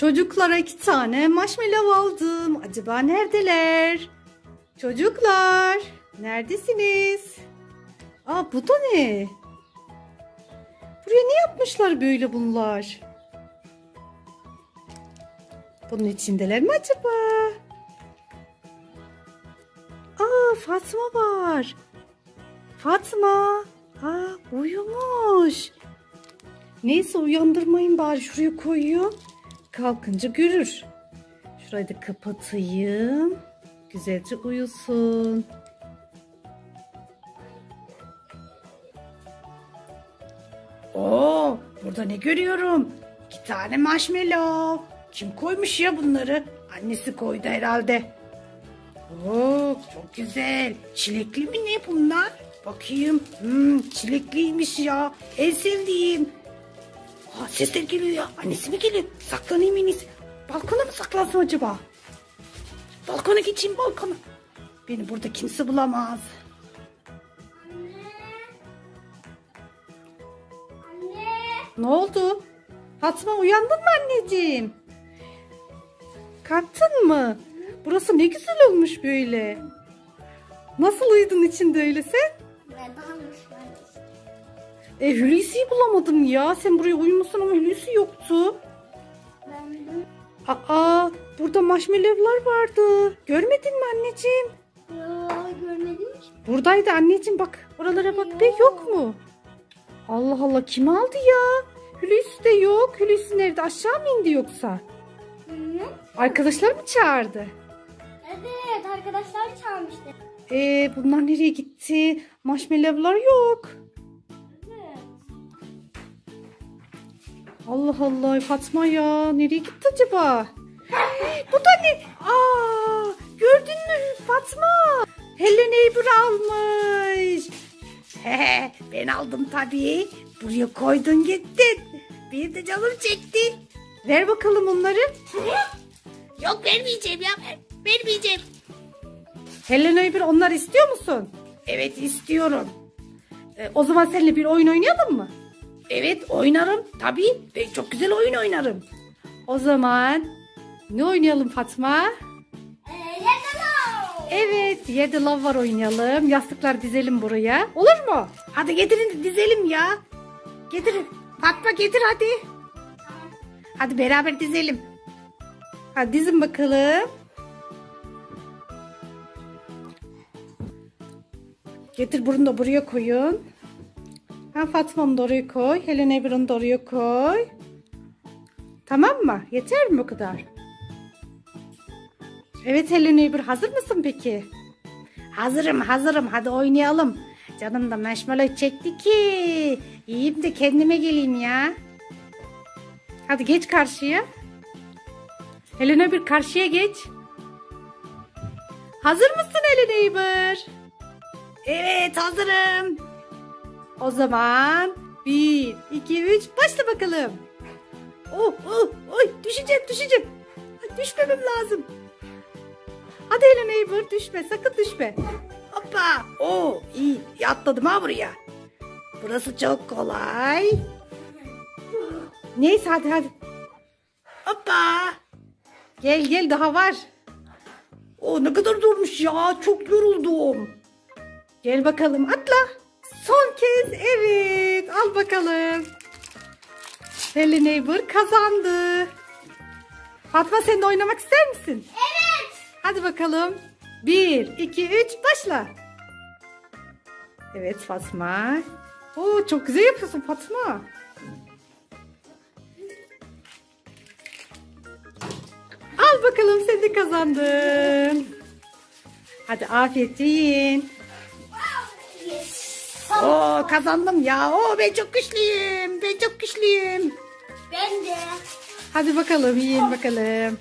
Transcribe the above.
Çocuklara iki tane marshmallow aldım. Acaba neredeler? Çocuklar, neredesiniz? Aa bu da ne? Buraya ne yapmışlar böyle bunlar? Bunun içindeler mi acaba? Aa Fatma var. Fatma. Aa uyumuş. Neyse uyandırmayın bari şuraya koyuyorum. Kalkınca görür. Şurayı da kapatayım. Güzelce uyusun. Oo, burada ne görüyorum? İki tane marshmallow. Kim koymuş ya bunları? Annesi koydu herhalde. Oo, çok güzel. Çilekli mi ne bunlar? Bakayım. Hmm, çilekliymiş ya. En sevdiğim. Aa, sesler geliyor ya. Annesi mi geliyor? Saklanayım en. Balkona mı saklansın acaba? Balkona geçeyim balkona. Beni burada kimse bulamaz. Ne oldu? Fatma uyandın mı anneciğim? Kalktın mı? Burası ne güzel olmuş böyle. Nasıl uyudun içinde öyle sen? E Hulusi'yi bulamadım ya. Sen buraya uyumuşsun ama Hulusi yoktu. Aa burada marshmallowlar vardı. Görmedin mi anneciğim? görmedim ki. Buradaydı anneciğim bak. Oralara bak be yok mu? Allah Allah kim aldı ya? Hulusi de yok. Hulusi nerede? Aşağı mı indi yoksa? Arkadaşlar mı çağırdı? Evet arkadaşlar çalmıştı. Ee, bunlar nereye gitti? Marshmallowlar yok. Allah Allah Fatma ya. Nereye gitti acaba? Bu da ne? Aa, gördün mü Fatma? Helen Neighbor almış. He, ben aldım tabii. Buraya koydun gittin. Bir de canım çekti. Ver bakalım onları. Yok vermeyeceğim ya. Ver, vermeyeceğim. Helen Neighbor onları istiyor musun? Evet istiyorum. Ee, o zaman seninle bir oyun oynayalım mı? Evet oynarım. Tabii. Ben çok güzel oyun oynarım. O zaman ne oynayalım Fatma? Ee. Evet, yerde lav var oynayalım. Yastıklar dizelim buraya. Olur mu? Hadi getirin dizelim ya. Getirin. Fatma getir hadi. Hadi beraber dizelim. Hadi dizin bakalım. Getir bunu da buraya koyun. Ha Fatma'nı da koy. Helen Ever'ını da koy. Tamam mı? Yeter mi bu kadar? Evet Helen Neighbor hazır mısın peki? Hazırım hazırım hadi oynayalım. Canım da marshmallow çekti ki. Yiyeyim de kendime geleyim ya. Hadi geç karşıya. Helen Neighbor karşıya geç. Hazır mısın Helen Neighbor? Evet hazırım. O zaman bir, iki, üç başla bakalım. Oh, oh, oy düşeceğim düşeceğim. Ay, Düşmemem lazım. Hadi Helen Neighbor düşme sakın düşme. Hoppa. Oo iyi atladım ha buraya. Burası çok kolay. Neyse hadi hadi. Hoppa. Gel gel daha var. O ne kadar durmuş ya çok yoruldum. Gel bakalım atla. Son kez evet al bakalım. Helen Neighbor kazandı. Fatma sen de oynamak ister misin? Evet. Hadi bakalım. Bir, iki, üç, başla. Evet Fatma. Oo, çok güzel yapıyorsun Fatma. Al bakalım sen de kazandın. Hadi afiyet yiyin. Oo kazandım ya. Oo ben çok güçlüyüm. Ben çok güçlüyüm. Ben de. Hadi bakalım yiyin bakalım.